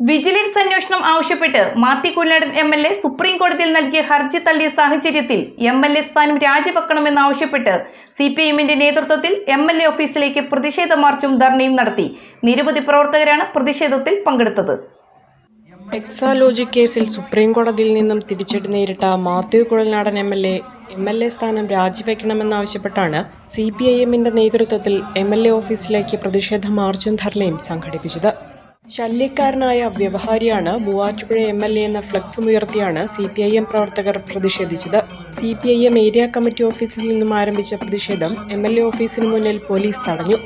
Vigilance അന്വേഷണം ആവശ്യപ്പെട്ട് Mathew Kunjadan M L A supreme കോടതിയിൽ നൽകിയ ഹർജി തള്ളിയ സാഹചര്യത്തിൽ എം എൽ എ സ്ഥാനം രാജിവെക്കണമെന്നാവശ്യപ്പെട്ട് സി പി എമ്മിന്റെ നേതൃത്വത്തിൽ എം എൽ എ ഓഫീസിലേക്ക് പ്രതിഷേധ മാർച്ചും ധർണയും നടത്തി. നിരവധി പ്രവർത്തകരാണ് പ്രതിഷേധത്തിൽ പങ്കെടുത്തത്. എക്സാലോജി കേസിൽ സുപ്രീം കോടതിയിൽ നിന്നും തിരിച്ചടി നേരിട്ട Mathew Kuzhalnadan M L A M L A സ്ഥാനം രാജിവെക്കണമെന്നാവശ്യപ്പെട്ടാണ് സി പി ഐ എമ്മിന്റെ നേതൃത്വത്തിൽ എം എൽ എ ഓഫീസിലേക്ക് പ്രതിഷേധ മാർച്ചും ധർണയും സംഘടിപ്പിച്ചത്. ശല്യക്കാരനായ വ്യവഹാരിയാണ് മൂവാറ്റുപുഴ എം എൽ എ എന്ന ഫ്ലക്സും ഉയർത്തിയാണ് സി പി ഐ എം പ്രവർത്തകർ പ്രതിഷേധിച്ചത്. C P I M area committee ഓഫീസിൽ നിന്നും ആരംഭിച്ച പ്രതിഷേധം എം എൽ എ ഓഫീസിന് മുന്നിൽ പോലീസ് തടഞ്ഞു.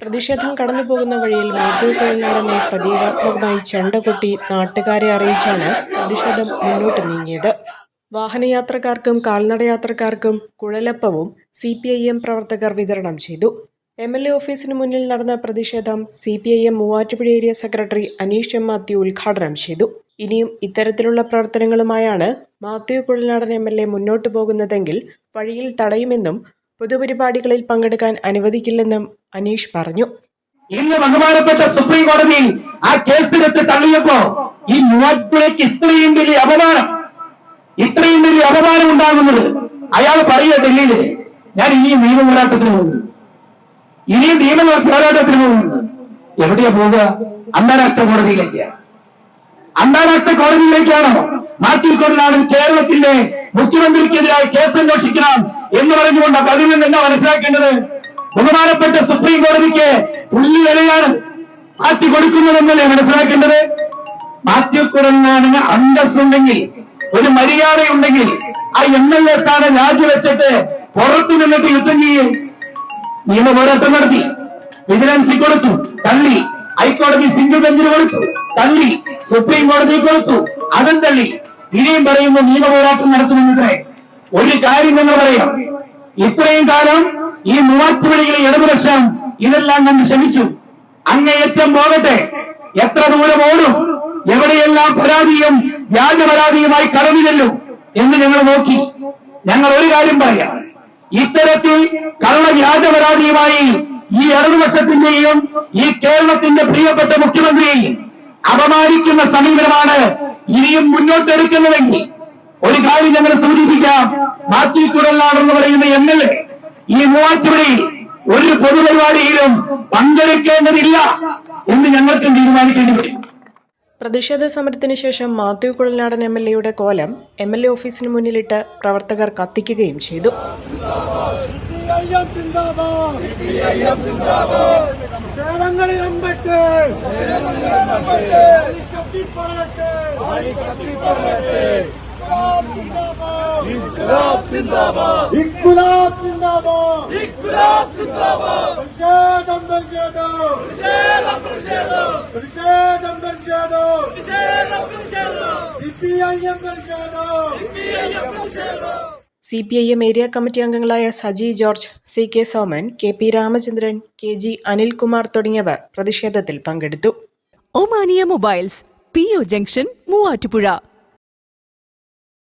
പ്രതിഷേധം കടന്നു പോകുന്ന വഴിയിൽ മാത്യു കുഴൽനാടനെ പ്രതീകാത്മകമായി ചെണ്ട കൊട്ടി നാട്ടുകാരെ അറിയിച്ചാണ് പ്രതിഷേധം മുന്നോട്ട് നീങ്ങിയത്. വാഹനയാത്രക്കാർക്കും കാൽനടയാത്രക്കാർക്കും കുഴലപ്പവും സി പി ഐ എം പ്രവർത്തകർ വിതരണം ചെയ്തു. എം എൽ എ ഓഫീസിന് മുന്നിൽ നടന്ന പ്രതിഷേധം C P I M Muvattupuzha area secretary Aneesh M Mathew ഉദ്ഘാടനം ചെയ്തു. ഇനിയും ഇത്തരത്തിലുള്ള പ്രവർത്തനങ്ങളുമായാണ് Mathew Kuzhalnadan M L A മുന്നോട്ടു പോകുന്നതെങ്കിൽ വഴിയിൽ തടയുമെന്നും പൊതുപരിപാടികളിൽ പങ്കെടുക്കാൻ അനുവദിക്കില്ലെന്നും അനീഷ് പറഞ്ഞു. ഇന്ന് ബഹുമാനപ്പെട്ട സുപ്രീം കോടതി ആ കേസെടുത്ത് തള്ളിയപ്പോ ഈ മൂവാറ്റുപുഴയ്ക്ക് ഇത്രയും വലിയ അപമാനം ഇത്രയും വലിയ അപമാനം ഉണ്ടാകുന്നത് അയാൾ പറയുക ഡൽഹിയിൽ ഞാൻ ഇനിയും നിയമ പോരാട്ടത്തിന് പോകുന്നു ഇനിയും നിയമ പോരാട്ടത്തിന് പോകുന്നു എവിടെയാ പോവുക അന്താരാഷ്ട്ര കോടതിയിലേക്ക്. അന്താരാഷ്ട്ര കോടതിയിലേക്കാണോ മാത്യു കൊണ്ടാണ് കേരളത്തിന്റെ മുഖ്യമന്ത്രിക്കെതിരായി കേസ് അന്വേഷിക്കണം എന്ന് പറഞ്ഞുകൊണ്ട് അതിൽ നിന്ന് എന്താ മനസ്സിലാക്കേണ്ടത്? ബഹുമാനപ്പെട്ട സുപ്രീം കോടതിക്ക് ഉള്ളി വിലയാണ് മാറ്റി കൊടുക്കുന്നതെന്നല്ലേ മനസ്സിലാക്കേണ്ടത്? മാത്യു കുരലിനാണ് അന്തസ്സുണ്ടെങ്കിൽ ഒരു മര്യാദയുണ്ടെങ്കിൽ ആ എം എൽ എ സ്ഥാനം രാജിവെച്ചിട്ട് പുറത്തു നിന്നിട്ട് യുദ്ധം ചെയ്യേ. നിയമ പോരാട്ടം നടത്തി. വിജിലൻസിൽ കൊടുത്തു തള്ളി. ഹൈക്കോടതി സിംഗിൾ ബെഞ്ചിന് കൊടുത്തു. തള്ളി. സുപ്രീം കോടതി കൊടുത്തു. അതും തള്ളി. ഇനിയും പറയുമ്പോൾ നിയമ പോരാട്ടം ഒരു കാര്യം എന്ന് പറയാം. ഇത്രയും കാലം ഈ മൂവാറ്റുപുഴയിലെ ഇടതുപക്ഷം ഇതെല്ലാം കണ്ട് ക്ഷമിച്ചു അങ്ങേയറ്റം പോകട്ടെ. എത്ര ദൂരം ഓടും? എവിടെയെല്ലാം പരാതിയും വ്യാജ പരാതിയുമായി കടന്നു ചെല്ലും എന്ന് ഞങ്ങൾ നോക്കി. ഞങ്ങൾ ഒരു കാര്യം പറയാം. ഇത്തരത്തിൽ കള്ള വ്യാജ പരാതിയുമായി ഈ ഇടതുപക്ഷത്തിന്റെയും ഈ കേരളത്തിന്റെ പ്രിയപ്പെട്ട മുഖ്യമന്ത്രിയെയും അപമാനിക്കുന്ന സമീപനമാണ് ഇനിയും മുന്നോട്ടെടുക്കുന്നതെങ്കിൽ ഒരു കാര്യം ഞങ്ങൾ സൂചിപ്പിക്കാം. മാത്യു കുടലാടെന്ന് പറയുന്ന എം എൽ എ ഈ മൂവാറ്റുപുഴയിൽ ഒരു പൊതുപരിപാടിയിലും പങ്കെടുക്കേണ്ടതില്ല എന്ന് ഞങ്ങൾക്കും തീരുമാനിക്കേണ്ടി വരും. പ്രതിഷേധ സമരത്തിന് ശേഷം മാത്യു കുഴൽനാടൻ എം എൽ എയുടെ കോലം എം എൽ എ ഓഫീസിന് മുന്നിലിട്ട് പ്രവർത്തകർ കത്തിക്കുകയും ചെയ്തു. ക്ഷേത്രങ്ങളിൽ അമ്പട്ട് കത്തിപ്പറയട്ടെ കത്തിപ്പറയട്ടെ ഇൻകുലാബ് സിന്ദാബാദ്. ഇൻകുലാബ് സിന്ദാബാദ്. ഇൻകുലാബ് സിന്ദാബാദ് പ്രതിഷേധം പ്രതിഷേധം. പ്രതിഷേധം പ്രതിഷേധം. സിപിഐഎം പ്രതിഷേധം. C P I M area committee അംഗങ്ങളായ Saji George C K Soman K P Ramachandran K G Anilkumar തുടങ്ങിയവർ പ്രതിഷേധത്തിൽ പങ്കെടുത്തു. Omania mobiles P O junction Muvattupuzha.